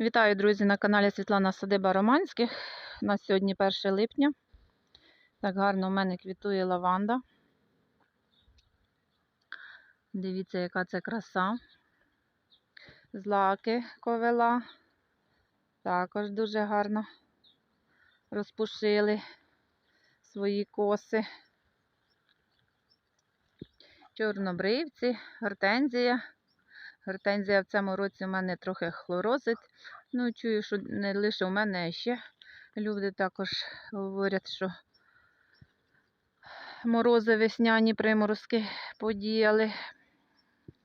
Вітаю, друзі, на каналі Світлана Садиба Романських. У нас сьогодні 1 липня. Так гарно в мене квітує лаванда. Дивіться, яка це краса. Злаки ковела. Також дуже гарно розпушили свої коси. Чорнобривці, гортензія. Гортензія в цьому році у мене трохи хлорозить. Ну, чую, що не лише у мене, а ще люди також говорять, що морози весняні приморозки подіяли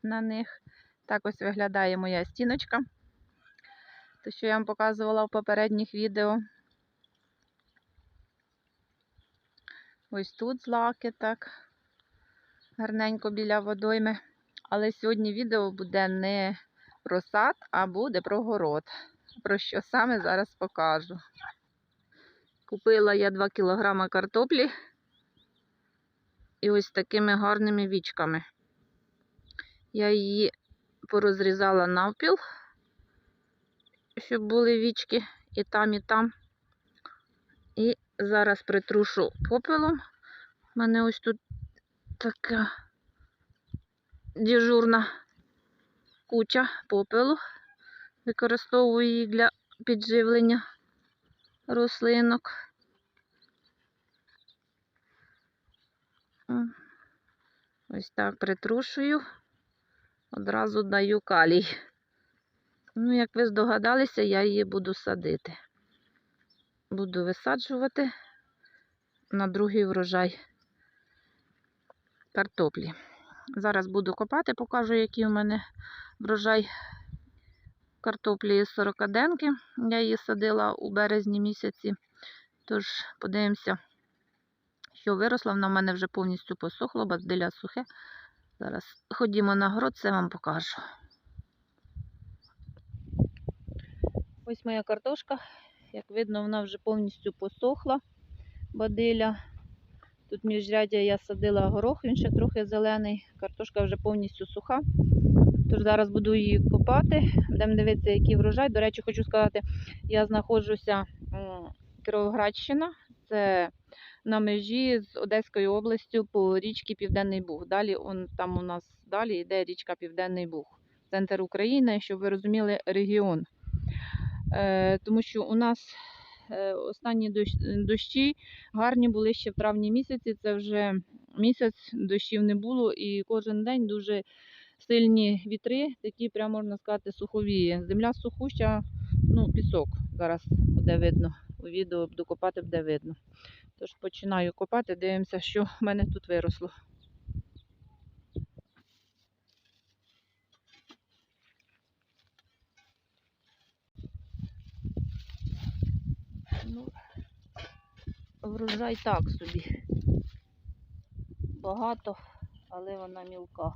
на них. Так ось виглядає моя стіночка. Те, що я вам показувала в попередніх відео. Ось тут злаки так. Гарненько біля водойми. Але сьогодні відео буде не про сад, а буде про город. Про що саме зараз покажу. Купила я 2 кг картоплі і ось такими гарними вічками. Я її порозрізала навпіл, щоб були вічки і там, і там. І зараз притрушу попелом. У мене ось тут така дежурна куча попелу. Використовую її для підживлення рослинок. Ось так притрушую, одразу даю калій. Ну, як ви здогадалися, я її буду садити. Буду висаджувати на другий врожай картоплі. Зараз буду копати, покажу, який у мене врожай картоплі з сорокаденки. Я її садила у березні місяці. Тож, подивимося, що виросла. Вона в мене вже повністю посохла, баздиля сухе. Зараз ходімо на город, це вам покажу. Ось моя картошка. Як видно, вона вже повністю посохла бадиля. Тут міжряддя я садила горох, він ще трохи зелений. Картошка вже повністю суха. Тож зараз буду її копати. Будемо дивитися, який врожай. До речі, хочу сказати, я знаходжуся Кіровоградщина, це на межі з Одеською областю по річці Південний Буг. Далі он, там у нас далі йде річка Південний Буг, центр України, щоб ви розуміли, регіон. Е, Тому що у нас останні дощ, дощі гарні були ще в травні місяці. Це вже місяць дощів не було, і кожен день дуже сильні вітри, такі, прямо можна сказати, сухові. Земля сухуща, ну, пісок. Зараз буде видно. У відео буду копати, буде видно. Тож починаю копати, дивимося, що в мене тут виросло. Ну, врожай так собі. Багато, але вона мілка.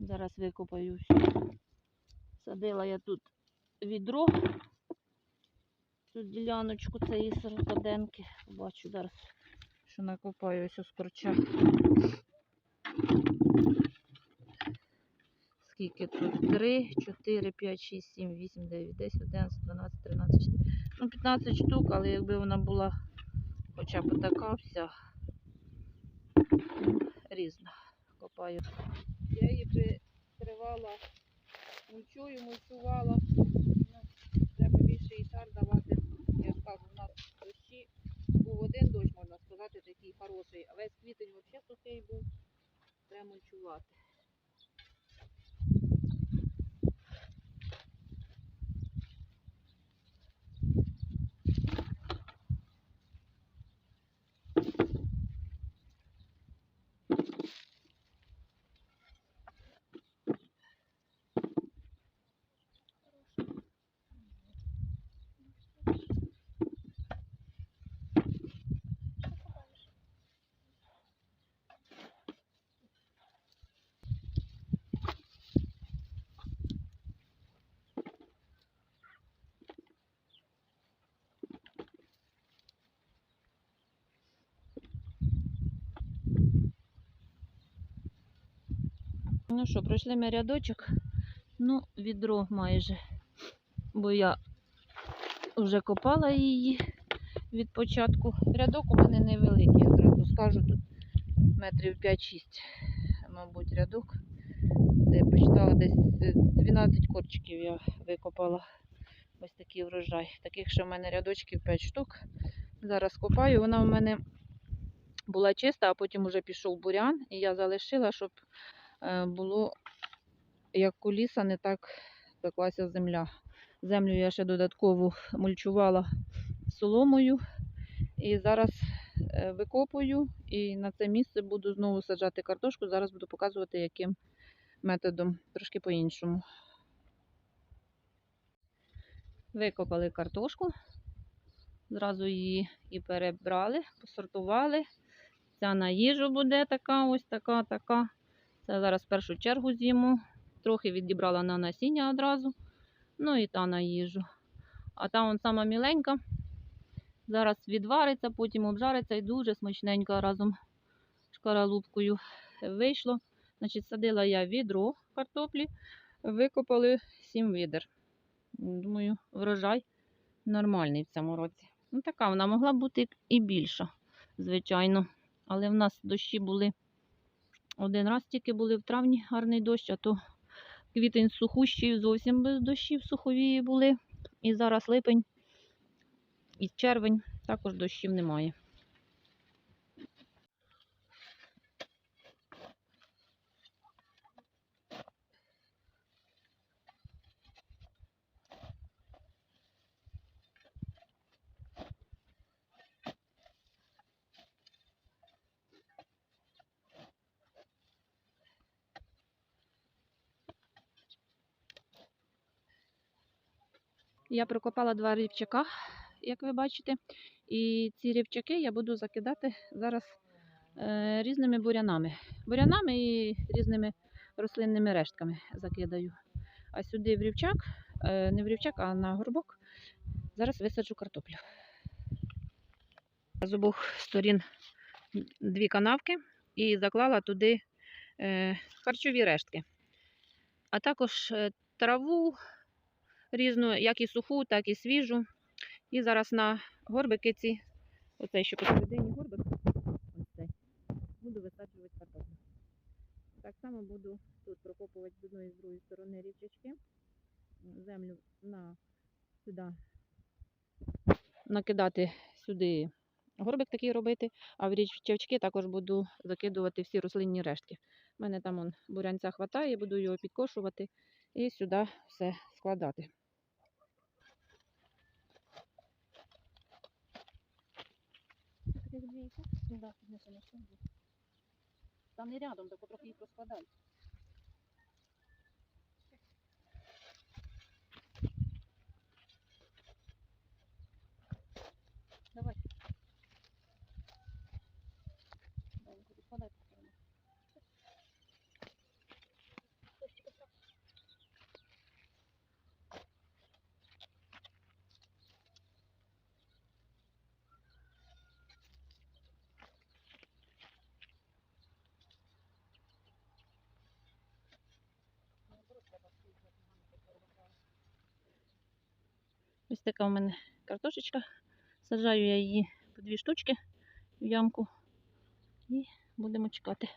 Зараз викопаю всю. Садила я тут відро. Цю діляночку цієї сорокаденки. Побачу зараз, що накопаю ось з корча. Скільки тут? 3, 4, 5, 6, 7, 8, 9, 10, 11, 12, 13, 14. Ну, 15 штук, але якби вона була хоча б така вся різна. Копаю. Я її прикривала мульчою, мульчувала. Треба більше і тар давати. Я ж кажу, у нас дощі був один дощ, можна сказати, такий хороший, а весь квітень взагалі сухий був. Треба мульчувати. Ну що, пройшли ми рядочок. Ну, відро майже. Бо я вже копала її від початку. Рядок у мене невеликий, одразу скажу. Тут метрів 5-6, мабуть, рядок. Це я почитала десь е, 12 корчиків я викопала. Ось такий врожай. Таких ще в мене рядочків 5 штук. Зараз копаю. Вона в мене була чиста, а потім вже пішов бурян, і я залишила, щоб е, було як куліса, не так пеклася земля. Землю я ще додатково мульчувала соломою. І зараз е, викопую і на це місце буду знову саджати картошку. Зараз буду показувати, яким методом, трошки по-іншому. Викопали картошку, зразу її і перебрали, посортували. Ця на їжу буде така, ось така, така. Зараз в першу чергу з'їму. Трохи відібрала на насіння одразу. Ну і та на їжу. А та вон сама міленька. Зараз відвариться, потім обжариться і дуже смачненько разом з шкаралупкою вийшло. Значить, садила я відро картоплі, викопали 7 відер. Думаю, врожай нормальний в цьому році. Ну, така вона могла бути і більша, звичайно. Але в нас дощі були один раз тільки були в травні гарний дощ, а то квітень сухущий, зовсім без дощів суховії були. І зараз липень і червень також дощів немає. Я прокопала два рівчака, як ви бачите. І ці рівчаки я буду закидати зараз е, різними бурянами. Бурянами і різними рослинними рештками закидаю. А сюди в рівчак, е, не в рівчак, а на горбок. Зараз висаджу картоплю. З обох сторін дві канавки і заклала туди е, харчові рештки. А також е, траву різну, як і суху, так і свіжу. І зараз на горбики ці, оцей що посередині горбик, ось буду висаджувати картоплю. Так само буду тут прокопувати з одної і з другої сторони річечки, землю на сюди накидати сюди горбик такий робити, а в річечки також буду закидувати всі рослинні рештки. У мене там он, бурянця хватає, буду його підкошувати і сюди все складати. Да, піднесемо сюди. Там не рядом, так потрохи їх розкладай. Ось така у мене картошечка. Саджаю я її по дві штучки в ямку і будемо чекати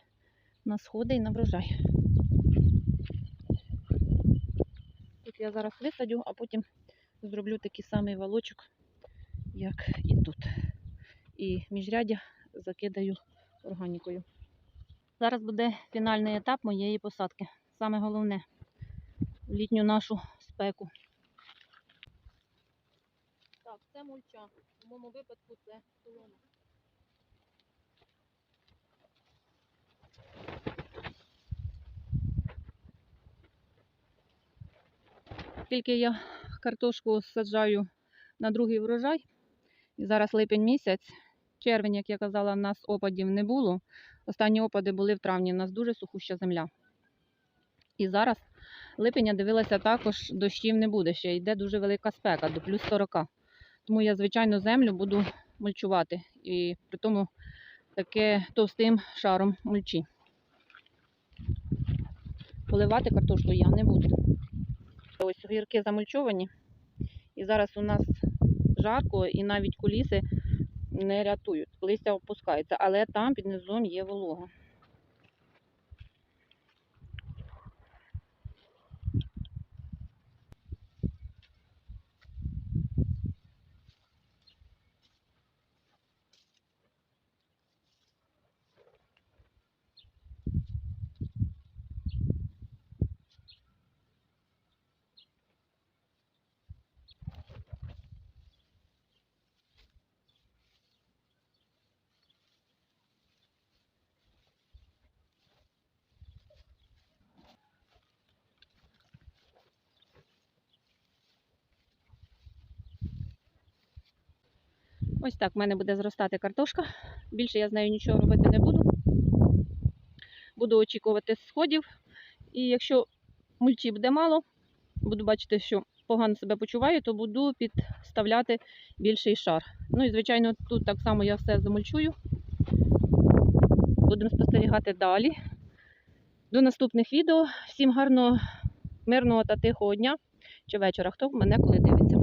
на сходи і на врожай. Тут я зараз висадю, а потім зроблю такий самий валочок, як і тут. І міжрядя закидаю органікою. Зараз буде фінальний етап моєї посадки. Саме головне в літню нашу спеку. Це мульча. В моєму випадку це солома. Тільки я картошку саджаю на другий врожай. І зараз липень місяць. Червень, як я казала, в нас опадів не було. Останні опади були в травні. У нас дуже сухуща земля. І зараз липеня дивилася також, дощів не буде. Ще йде дуже велика спека, до плюс 40. Тому я, звичайно, землю буду мульчувати. І при тому таке товстим шаром мульчі. поливати картошку я не буду. Ось гірки замульчовані. І зараз у нас жарко і навіть куліси не рятують. Листя опускається, але там під низом є волога. Ось так в мене буде зростати картошка. Більше я з нею нічого робити не буду. Буду очікувати сходів. І якщо мульчі буде мало, буду бачити, що погано себе почуваю, то буду підставляти більший шар. Ну і звичайно, тут так само я все замульчую. Будемо спостерігати далі. До наступних відео. Всім гарного, мирного та тихого дня чи вечора, хто мене коли дивиться.